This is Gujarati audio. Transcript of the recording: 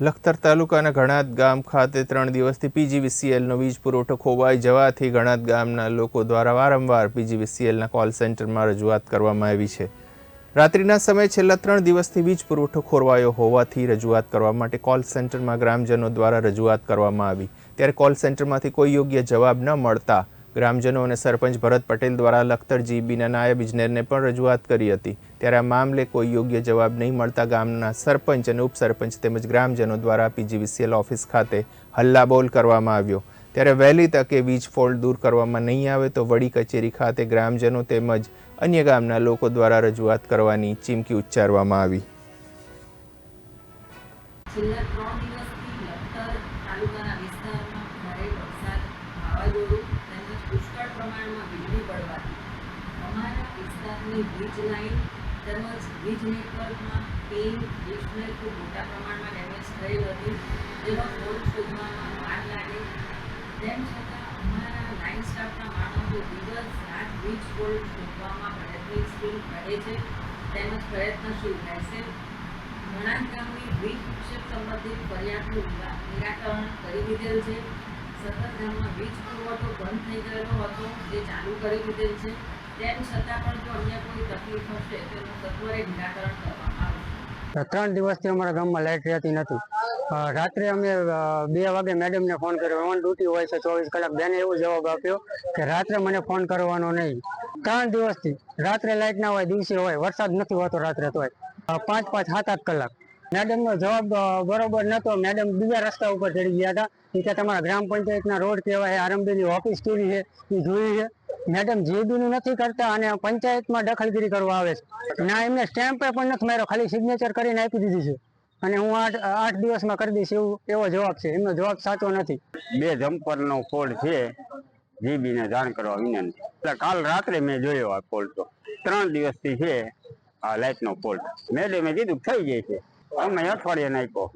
લખતર તાલુકાના ઘણાત ગામ ખાતે ત્રણ દિવસથી પીજીવીસીએલનો વીજ પુરવઠો ખોવાઈ જવાથી ઘણાત ગામના લોકો દ્વારા વારંવાર પીજીવીસીએલના કોલ સેન્ટરમાં રજૂઆત કરવામાં આવી છે. રાત્રિના સમયે છેલ્લા ત્રણ દિવસથી વીજ પુરવઠો ખોરવાયો હોવાથી રજૂઆત કરવા માટે કોલ સેન્ટરમાં ગ્રામજનો દ્વારા રજૂઆત કરવામાં આવી. ત્યારે કોલ સેન્ટરમાંથી કોઈ યોગ્ય જવાબ ન મળતા ગ્રામજનો અને સરપંચ ભરત પટેલ દ્વારા લખતર જીબીના નાયબ ઇજનેરને પણ રજૂઆત કરી હતી. ત્યારે આ મામલે કોઈ યોગ્ય જવાબ નહીં મળતા ગામના સરપંચ અને ઉપસરપંચ તેમજ ગ્રામજનો દ્વારા પીજીવીસીએલ ઓફિસ ખાતે હલ્લાબોલ કરવામાં આવ્યો. ત્યારે વહેલી તકે વીજ ફોલ્ટ દૂર કરવામાં નહીં આવે તો વડી કચેરી ખાતે ગ્રામજનો તેમજ અન્ય ગામના લોકો દ્વારા રજૂઆત કરવાની ચીમકી ઉચ્ચારવામાં આવી. છેલ્લા ત્રણ દિવસથી લખતર તાલુકાના વિસ્તારમાં ભારે વરસાદ વાવાઝોડું તેમજ પુષ્કળ પ્રમાણમાં વીજળી પડવાથી. અમારા વિસ્તારની વીજ લાઇન તેમજ વીજ નેટવર્કમાં પિન ડિશને ખૂબ મોટા પ્રમાણમાં ડેમેજ થયેલ હતી જેનો ફોલ્ટ શોધવામાં વાર લાગે. તેમ છતાં અમારા લાઇન સ્ટાફના માણસો દિવસ રાત વીજ ફોલ્ટ શોધવામાં પ્રયત્નશીલ રહે છે તેમજ પ્રયત્નશીલ રહેશે. ઘણા ગામની વીજ વિક્ષેપ સંબંધિત ફરિયાદનું નિરા- નિરાકરણ કરી દીધેલ છે. ત્રણ દિવસથી અમારા ગામમાં લાઇટ રહેતી નથી. રાત્રે અમે બે વાગે મેડમને ફોન કર્યો. ઓન ડ્યુટી હોય છે ચોવીસ કલાક. બેને એવો જવાબ આપ્યો કે, રાત્રે મને ફોન કરવાનો નહીં. ત્રણ દિવસથી. રાત્રે લાઇટ ના હોય, દિવસે હોય. વરસાદ નથી હોતો રાત્રે તો પાંચ પાંચ, સાત, આઠ કલાક. મેડમનો જવાબ અ, બરોબર નતો. મેડમ બીજા રસ્તા ઉપર ચડી ગયા હતા. કે તમારા ગ્રામ પંચાયતના રોડ કહેવાય આરંભીની ઓફિસ કેવી છે એ જોઈ છે. મેડમ જીબીનું નથી કરતા અને પંચાયતમાં દખલગીરી કરવા આવે છે. ના એમને સ્ટેમ્પ પણ નથી માર્યો ખાલી સિગ્નેચર કરીને આપી દીધી છે. અને હું આઠ આઠ દિવસમાં કરી દઈશ એવું એવો જવાબ છે. એમનો જવાબ સાચો નથી. બે જમ્પરનો ફોલ્ડ છે. જીબીને જાણ કરવા વિનંતી. એટલે કાલ રાત્રે મેં જોયો આ ફોલ્ટ તો. ત્રણ દિવસથી છે આ લાઇટનો ફોલ્ટ મેડમે કીધું થઈ જાય છે. અમે અઠવાડિયે નાખ્યો.